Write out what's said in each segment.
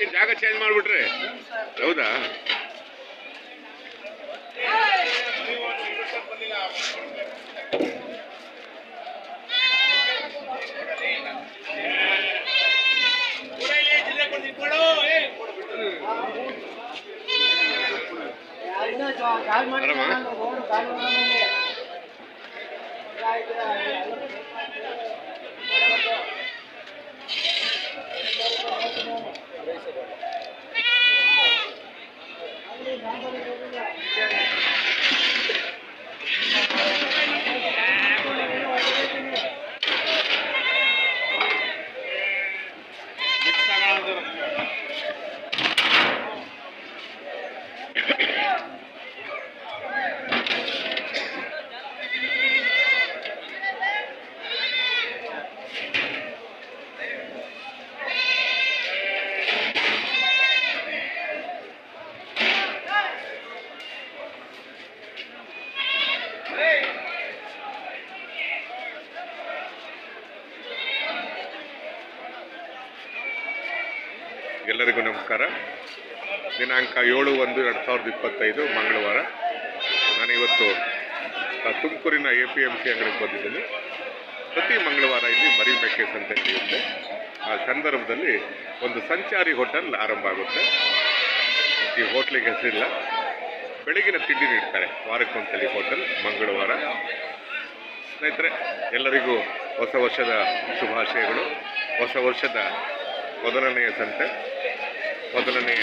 ಏನ್ ಜಾಗ ಚೇಂಜ್ ಮಾಡಿಬಿಟ್ರೆ? ಹೌದಾ? ಆರಾಮ? ಎಲ್ಲರಿಗೂ ನಮಸ್ಕಾರ ದಿನಾಂಕ ಏಳು ಒಂದು ಎರಡು ಸಾವಿರದ ಇಪ್ಪತ್ತೈದು ಮಂಗಳವಾರ. ನಾನಿವತ್ತು ತುಮಕೂರಿನ ಎ ಪಿ ಎಂ ಸಿ ಅಂಗಡಿಗೆ ಬಂದಿದ್ದೀನಿ. ಪ್ರತಿ ಮಂಗಳವಾರ ಇಲ್ಲಿ ಮರಿ ಮೆಕ್ಕೆ ಸಂತೆ ನಡೆಯುತ್ತೆ. ಆ ಸಂದರ್ಭದಲ್ಲಿ ಒಂದು ಸಂಚಾರಿ ಹೋಟೆಲ್ ಆರಂಭ ಆಗುತ್ತೆ. ಈ ಹೋಟ್ಲಿಗೆ ಹೆಸರಿಲ್ಲ. ಬೆಳಗಿನ ತಿಂಡಿ ನೀಡ್ತಾರೆ. ವಾರಕ್ಕೊಂದ್ಸಲಿ ಹೋಟೆಲ್, ಮಂಗಳವಾರ. ಸ್ನೇಹಿತರೆ, ಎಲ್ಲರಿಗೂ ಹೊಸ ವರ್ಷದ ಶುಭಾಶಯಗಳು. ಹೊಸ ವರ್ಷದ ಮೊದಲನೆಯ ಸಂತೆ, ಮೊದಲನೆಯ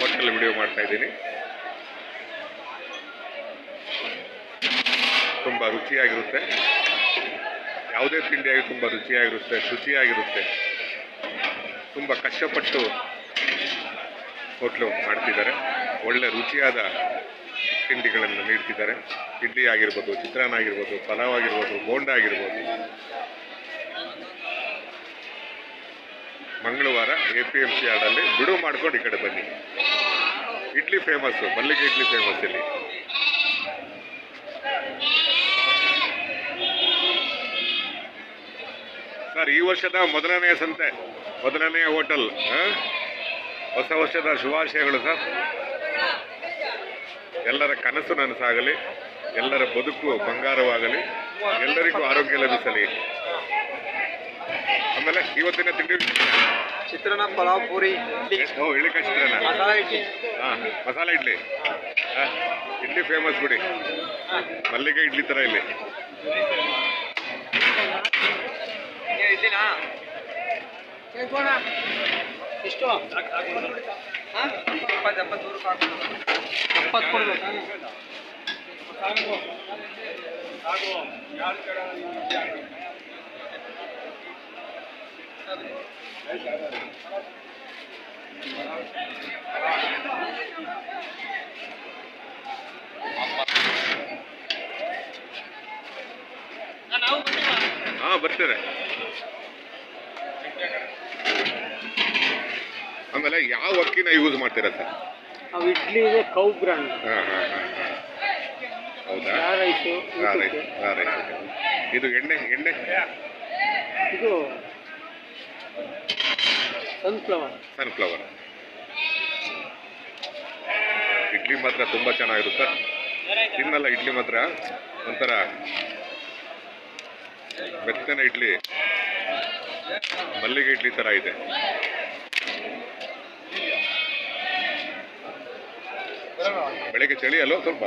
ಹೋಟೆಲ್ ವಿಡಿಯೋ ಮಾಡ್ತಾ ಇದ್ದೀನಿ. ತುಂಬ ರುಚಿಯಾಗಿರುತ್ತೆ. ಯಾವುದೇ ತಿಂಡಿಯಾಗಿ ತುಂಬ ರುಚಿಯಾಗಿರುತ್ತೆ, ಶುಚಿಯಾಗಿರುತ್ತೆ. ತುಂಬ ಕಷ್ಟಪಟ್ಟು ಹೋಟ್ಲು ಮಾಡ್ತಿದ್ದಾರೆ. ಒಳ್ಳೆ ರುಚಿಯಾದ ತಿಂಡಿಗಳನ್ನು ನೀಡ್ತಿದ್ದಾರೆ. ಇಡ್ಲಿ ಆಗಿರ್ಬೋದು, ಚಿತ್ರಾನ್ನ ಆಗಿರ್ಬೋದು, ಪಲಾವ್ ಆಗಿರ್ಬೋದು, ಬೋಂಡ ಆಗಿರ್ಬೋದು. ಮಂಗಳವಾರ ಎ ಪಿ ಎಂ ಸಿ ಹಾಡಲ್ಲಿ ಬಿಡುವು ಮಾಡ್ಕೊಂಡು ಈ ಕಡೆ ಬನ್ನಿ. ಇಡ್ಲಿ ಫೇಮಸ್ಸು ಮಲ್ಲಿಗೆ ಇಡ್ಲಿ ಫೇಮಸ್ ಇಲ್ಲಿ. ಸರ್, ಈ ವರ್ಷದ ಮೊದಲನೆಯ ಸಂತೆ, ಮೊದಲನೆಯ ಹೋಟೆಲ್? ಹೊಸ ವರ್ಷದ ಶುಭಾಶಯಗಳು ಸರ್. ಎಲ್ಲರ ಕನಸು ನನಸಾಗಲಿ, ಎಲ್ಲರ ಬದುಕು ಬಂಗಾರವಾಗಲಿ, ಎಲ್ಲರಿಗೂ ಆರೋಗ್ಯ ಲಭಿಸಲಿ. ಆಮೇಲೆ ಇವತ್ತಿನ ತಿಂಡಿ ಚಿತ್ರಾನ್ನ ಪಲಾವ್ ಪೂರಿ ಇಡ್ಲಿ. ಇಳಿಕಾಯಿ ಚಿತ್ರಾನ್ನ. ಮಸಾಲ ಇಡ್ಲಿ. ಹಾಂ ಮಸಾಲೆ ಇಡ್ಲಿ. ಹಾಂ ಇಡ್ಲಿ ಫೇಮಸ್ ಬಿಡಿ. ಮಲ್ಲಿಗೆ ಇಡ್ಲಿ ಥರ ಇಲ್ಲಿ. ಇಡ್ಲಿನಾ? ಎಷ್ಟು ಎಪ್ಪತ್ತು ಎಪ್ಪತ್ತು ಯಾರು ಎಪ್ಪತ್ತು ಕೊಡ್ಬೇಕಾ. ಹಾಂ ಬರ್ತಾರೆ ಆಮೇಲೆ ಯಾವ ಅಕ್ಕಿನ ಯೂಸ್ ಮಾಡ್ತೀರಾ ಸರ್? ನಾವು ಇದೆ ಕೌ ಬ್ರ್ಯಾಂಡ್ ಹಾಂ ಹಾಂ ಹಾಂ ಹಾಂ. ಹೌದಾ? Yeah rice rice rice. ಇದು ಎಣ್ಣೆ ಎಣ್ಣೆ? ಇದು ಸನ್ಫ್ಲವರ್ ಸನ್ಫ್ಲವರ್ ಇಡ್ಲಿ ಮಾತ್ರ ತುಂಬ ಚೆನ್ನಾಗಿರುತ್ತೆ. ತಿನ್ನಲ್ಲ ಇಡ್ಲಿ ಮಾತ್ರ. ಒಂಥರ ಬೆತ್ತನೆ ಇಡ್ಲಿ. ಮಲ್ಲಿಗೆ ಇಡ್ಲಿ ಥರ ಇದೆ. ಬೆಳಗ್ಗೆ ಚಳಿ ಅಲ್ಲೋ ಸ್ವಲ್ಪ?